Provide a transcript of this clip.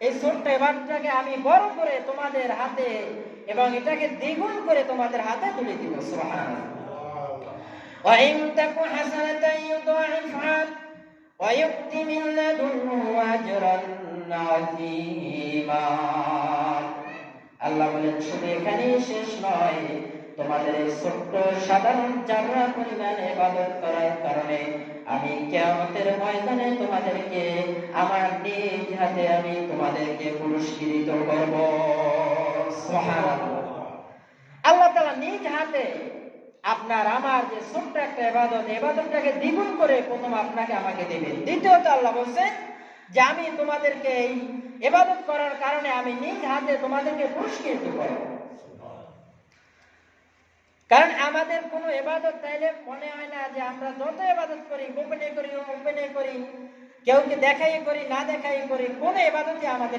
এই ছোট্ট এবারটাকে আমি বড় করে তোমাদের হাতে এবং এটাকে দ্বিগুণ করে তোমাদের হাতে তুলে দিব আল্লাহ বলেন, শুধু এখানেই শেষ নয় তোমাদের এই ছোট্ট সাধারণ চাররা পরিমাণে ইবাদত করার কারণে আমি কিয়ামতের ময়দানে তোমাদেরকে আমার নিজ হাতে আমি তোমাদেরকে পুরস্কৃত করব। আল্লাহ তাআলা নিজ হাতে আপনার আমার যে ছোট্ট একটা এবাদত এবাদতটাকে দ্বিগুণ করে প্রথম আপনাকে আমাকে দেবেন। দ্বিতীয়ত আল্লাহ বলছেন যে আমি তোমাদেরকে এই এবাদত করার কারণে আমি নিজ হাতে তোমাদেরকে পুরস্কৃত করব। কারণ আমাদের কোন এবাদত চাইলে মনে হয় না যে আমরা যত এবাদত করি, গোপনে করি ওপেনে করি কেউকে দেখাই করি, না দেখাই করি, কোন এবাদতই আমাদের